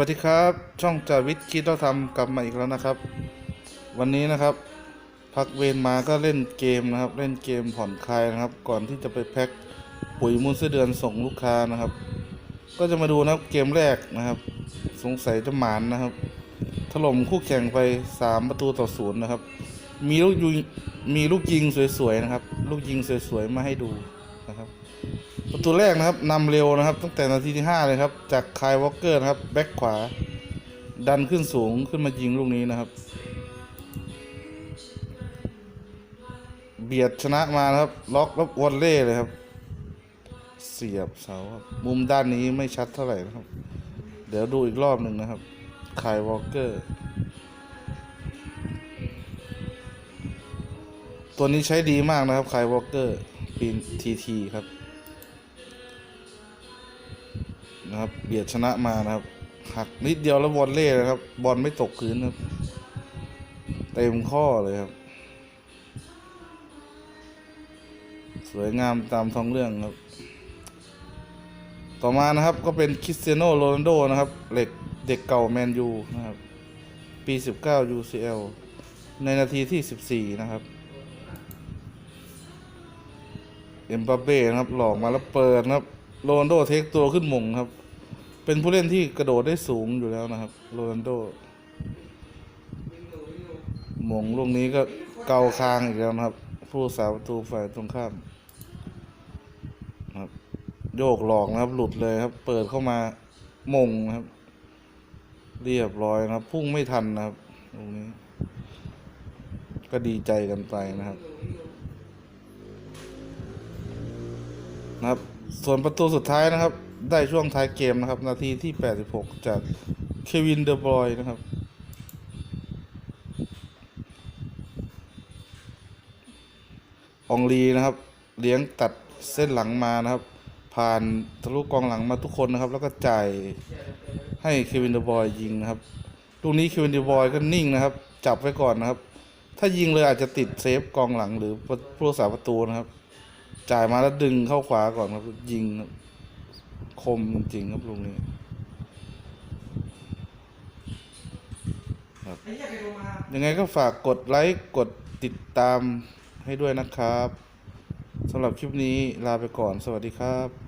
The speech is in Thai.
วัสดีครับ ช่องจาวิทย์คิดเราทำกลับมาอีกแล้วนะครับ วันนี้นะครับ พักเวรมาก็เล่นเกมนะครับ เล่นเกมผ่อนคลายนะครับ ก่อนที่จะไปแพ็คปุ๋ยมูลไส้เดือนส่งลูกค้านะครับ ก็จะมาดูนะครับเกมแรกนะครับ สงสัยจะหมานนะครับ ถล่มคู่แข่งไป 3 ประตูต่อศูนย์นะครับ มีลูกยิงมีลูกยิงสวยๆนะครับ ลูกยิงสวยๆมาให้ดู นะครับ ประตูแรกนะครับนำเร็วนะครับ ตั้งแต่นาทีที่ 5 เลยครับ จากคายวอลเกอร์นะครับ แบ็คขวา ดันขึ้นสูงขึ้นมายิงลูกนี้นะครับ เบียดชนะมานะครับ ล็อกแล้ววอลเล่เลยครับ เสียบเสาครับมุมด้านนี้ไม่ชัดเท่าไหร่นะครับ เดี๋ยวดูอีกรอบหนึ่งนะครับคายวอลเกอร์ตัวนี้ใช้ดีมากนะครับคายวอลเกอร์ ปีนทีทีครับนะครับ เบียดชนะมานะครับหักนิดเดียวแล้วบอลเล่นะครับ บอลไม่ตกพื้นครับเต็มข้อเลยครับ สวยงามตามท้องเรื่องครับ ต่อมานะครับก็เป็นคริสเตียโนโรนัลโดนะครับเหล็กเด็กเก่าแมนยูนะครับ ปี 19 UCL ในนาทีที่ 14 นะครับ เอ็มบัปเป้นะครับ หลอกมาแล้วเปิดนะครับโรนโดเทคตัวขึ้นมงครับ เป็นผู้เล่นที่กระโดดได้สูงอยู่แล้วนะครับโรนโดมงลูกนี้ก็เกาคางอีกแล้วนะครับ ผู้สาประตูฝ่ายตรงข้ามนะครับ โยกหลอกนะครับ หลุดเลยครับ เปิดเข้ามามงนะครับ เรียบร้อยนะครับ พุ่งไม่ทันนะครับตรงนี้ ก็ดีใจกันไปนะครับ นะครับ ส่วนประตูสุดท้ายนะครับ ได้ช่วงท้ายเกมนะครับ นาทีที่ 86 จากเควินเดอบรอยนะครับ องลีนะครับ เลี้ยงตัดเส้นหลังมานะครับ ผ่านทะลุกองหลังมาทุกคนนะครับ แล้วก็จ่ายให้เควินเดอบรอยยิงนะครับลูกนี้เควินเดอบรอยก็นิ่งนะครับ จับไว้ก่อนนะครับ ถ้ายิงเลยอาจจะติดเซฟกองหลังหรือผู้รักษาประตูนะครับ จ่ายมาแล้วดึงเข้าขวาก่อนครับยิงคมจริงครับลุงนี้ครับยังไงก็ฝากกดไลค์กดติดตามให้ด้วยนะครับสำหรับคลิปนี้ลาไปก่อนสวัสดีครับ